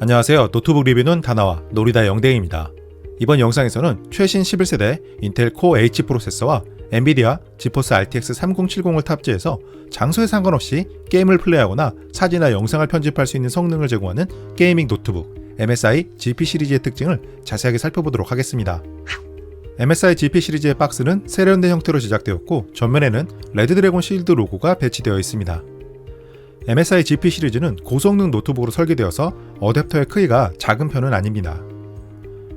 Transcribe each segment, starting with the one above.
안녕하세요. 노트북 리뷰는 다나와 놀이다 영대입니다. 이번 영상에서는 최신 11세대 인텔 코어 H 프로세서와 엔비디아 지포스 RTX 3070을 탑재해서 장소에 상관없이 게임을 플레이하거나 사진이나 영상을 편집할 수 있는 성능을 제공하는 게이밍 노트북 MSI GP 시리즈의 특징을 자세하게 살펴보도록 하겠습니다. MSI GP 시리즈의 박스는 세련된 형태로 제작되었고 전면에는 레드드래곤 실드 로고가 배치되어 있습니다. MSI GP 시리즈는 고성능 노트북으로 설계되어서 어댑터의 크기가 작은 편은 아닙니다.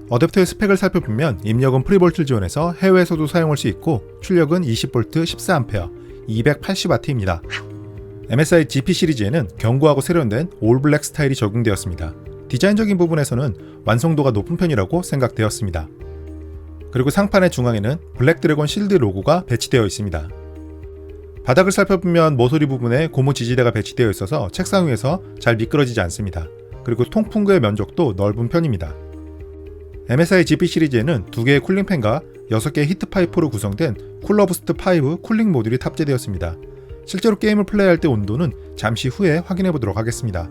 어댑터의 스펙을 살펴보면 입력은 프리볼트 지원해서 해외에서도 사용할 수 있고 출력은 20V 14A, 280W입니다. MSI GP 시리즈에는 견고하고 세련된 올블랙 스타일이 적용되었습니다. 디자인적인 부분에서는 완성도가 높은 편이라고 생각되었습니다. 그리고 상판의 중앙에는 블랙 드래곤 실드 로고가 배치되어 있습니다. 바닥을 살펴보면 모서리 부분에 고무 지지대가 배치되어 있어서 책상 위에서 잘 미끄러지지 않습니다. 그리고 통풍구의 면적도 넓은 편입니다. MSI GP 시리즈에는 2개의 쿨링팬과 6개의 히트파이프로 구성된 쿨러부스트 5 쿨링 모듈이 탑재되었습니다. 실제로 게임을 플레이할 때 온도는 잠시 후에 확인해 보도록 하겠습니다.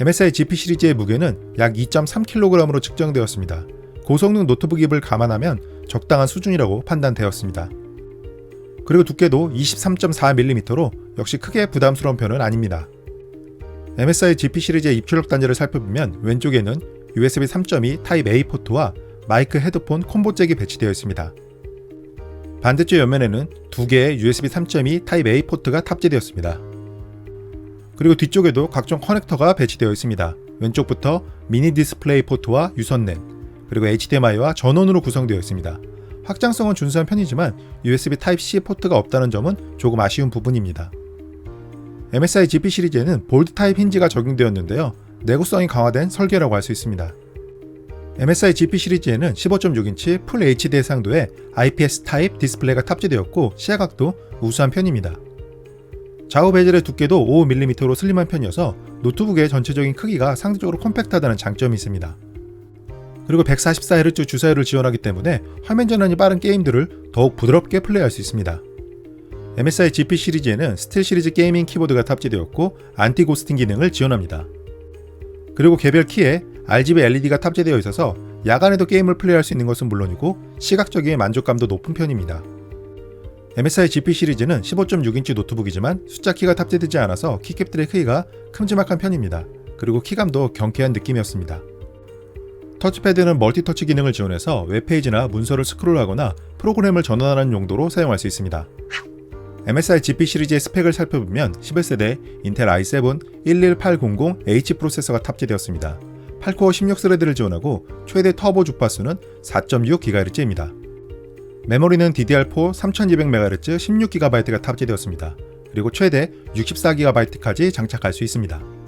MSI GP 시리즈의 무게는 약 2.3kg으로 측정되었습니다. 고성능 노트북 입을 감안하면 적당한 수준이라고 판단되었습니다. 그리고 두께도 23.4mm로 역시 크게 부담스러운 편은 아닙니다. MSI GP 시리즈의 입출력 단자를 살펴보면 왼쪽에는 USB 3.2 타입 A 포트와 마이크 헤드폰 콤보 잭이 배치되어 있습니다. 반대쪽 옆면에는 두 개의 USB 3.2 타입 A 포트가 탑재되었습니다. 그리고 뒤쪽에도 각종 커넥터가 배치되어 있습니다. 왼쪽부터 미니 디스플레이 포트와 유선랜, 그리고 HDMI와 전원으로 구성되어 있습니다. 확장성은 준수한 편이지만 USB Type-C 포트가 없다는 점은 조금 아쉬운 부분입니다. MSI GP 시리즈에는 볼드 타입 힌지가 적용되었는데요. 내구성이 강화된 설계라고 할 수 있습니다. MSI GP 시리즈에는 15.6인치 풀 HD 해상도의 IPS 타입 디스플레이가 탑재되었고 시야각도 우수한 편입니다. 좌우 베젤의 두께도 5mm로 슬림한 편이어서 노트북의 전체적인 크기가 상대적으로 컴팩트하다는 장점이 있습니다. 그리고 144Hz 주사율을 지원하기 때문에 화면 전환이 빠른 게임들을 더욱 부드럽게 플레이할 수 있습니다. MSI GP 시리즈에는 스틸 시리즈 게이밍 키보드가 탑재되었고 안티 고스팅 기능을 지원합니다. 그리고 개별 키에 RGB LED가 탑재되어 있어서 야간에도 게임을 플레이할 수 있는 것은 물론이고 시각적인 만족감도 높은 편입니다. MSI GP 시리즈는 15.6인치 노트북이지만 숫자 키가 탑재되지 않아서 키캡들의 크기가 큼지막한 편입니다. 그리고 키감도 경쾌한 느낌이었습니다. 터치패드는 멀티터치 기능을 지원해서 웹페이지나 문서를 스크롤하거나 프로그램을 전환하는 용도로 사용할 수 있습니다. MSI GP 시리즈의 스펙을 살펴보면 11세대 인텔 i7 11800H 프로세서가 탑재되었습니다. 8코어 16스레드를 지원하고 최대 터보 주파수는 4.6GHz입니다. 메모리는 DDR4 3200MHz 16GB가 탑재되었습니다. 그리고 최대 64GB까지 장착할 수 있습니다.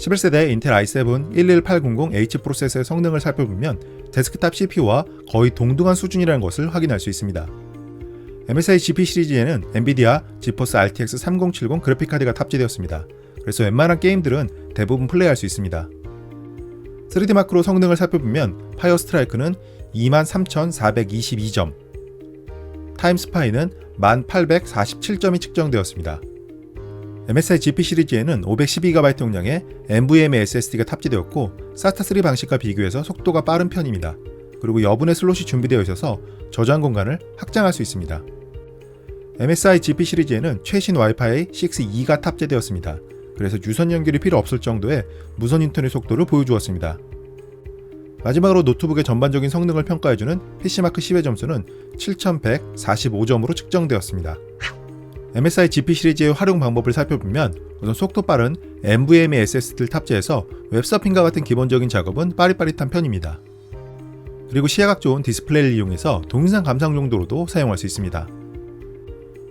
11세대 인텔 i7 11800H 프로세서의 성능을 살펴보면 데스크탑 CPU와 거의 동등한 수준이라는 것을 확인할 수 있습니다. MSI GP 시리즈에는 엔비디아 지포스 RTX 3070 그래픽카드가 탑재되었습니다. 그래서 웬만한 게임들은 대부분 플레이할 수 있습니다. 3D 마크로 성능을 살펴보면 파이어 스트라이크는 23,422점, 타임 스파이는 1,847점이 측정되었습니다. MSI GP 시리즈에는 512GB 용량의 NVMe SSD가 탑재되었고 SATA3 방식과 비교해서 속도가 빠른 편입니다. 그리고 여분의 슬롯이 준비되어 있어서 저장 공간을 확장할 수 있습니다. MSI GP 시리즈에는 최신 와이파이 6E가 탑재되었습니다. 그래서 유선 연결이 필요 없을 정도의 무선 인터넷 속도를 보여주었습니다. 마지막으로 노트북의 전반적인 성능을 평가해주는 PC마크 10의 점수는 7145점으로 측정되었습니다. MSI GP 시리즈의 활용 방법을 살펴보면 우선 속도 빠른 NVMe SSD를 탑재해서 웹서핑과 같은 기본적인 작업은 빠릿빠릿한 편입니다. 그리고 시야각 좋은 디스플레이를 이용해서 동영상 감상 용도로도 사용할 수 있습니다.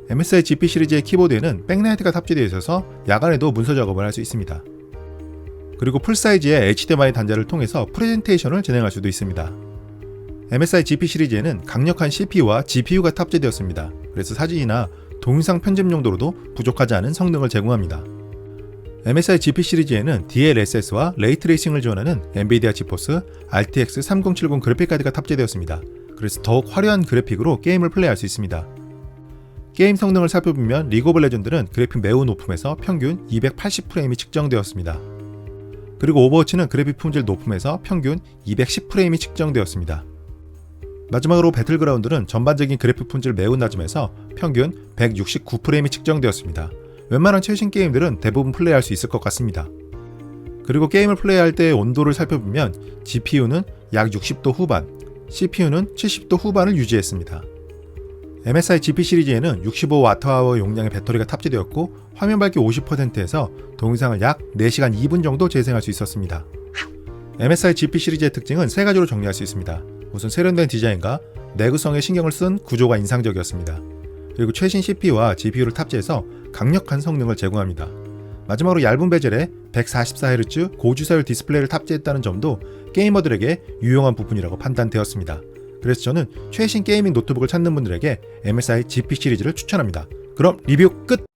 MSI GP 시리즈의 키보드에는 백라이트가 탑재되어 있어서 야간에도 문서 작업을 할 수 있습니다. 그리고 풀사이즈의 HDMI 단자를 통해서 프레젠테이션을 진행할 수도 있습니다. MSI GP 시리즈에는 강력한 CPU와 GPU가 탑재되었습니다. 그래서 사진이나 동영상 편집 용도로도 부족하지 않은 성능을 제공합니다. MSI GP 시리즈에는 DLSS와 레이트레이싱을 지원하는 엔비디아 지포스 RTX 3070 그래픽카드가 탑재되었습니다. 그래서 더욱 화려한 그래픽으로 게임을 플레이할 수 있습니다. 게임 성능을 살펴보면 리그 오브 레전드는 그래픽 매우 높음에서 평균 280프레임이 측정되었습니다. 그리고 오버워치는 그래픽 품질 높음에서 평균 210프레임이 측정되었습니다. 마지막으로 배틀그라운드는 전반적인 그래픽 품질 매우 낮음에서 평균 169프레임이 측정되었습니다. 웬만한 최신 게임들은 대부분 플레이할 수 있을 것 같습니다. 그리고 게임을 플레이할 때의 온도를 살펴보면 GPU는 약 60도 후반, CPU는 70도 후반을 유지했습니다. MSI GP 시리즈에는 65Wh 용량의 배터리가 탑재되었고 화면 밝기 50%에서 동영상을 약 4시간 2분 정도 재생할 수 있었습니다. MSI GP 시리즈의 특징은 세 가지로 정리할 수 있습니다. 우선 세련된 디자인과 내구성에 신경을 쓴 구조가 인상적이었습니다. 그리고 최신 CPU와 GPU를 탑재해서 강력한 성능을 제공합니다. 마지막으로 얇은 베젤에 144Hz 고주사율 디스플레이를 탑재했다는 점도 게이머들에게 유용한 부분이라고 판단되었습니다. 그래서 저는 최신 게이밍 노트북을 찾는 분들에게 MSI GP 시리즈를 추천합니다. 그럼 리뷰 끝!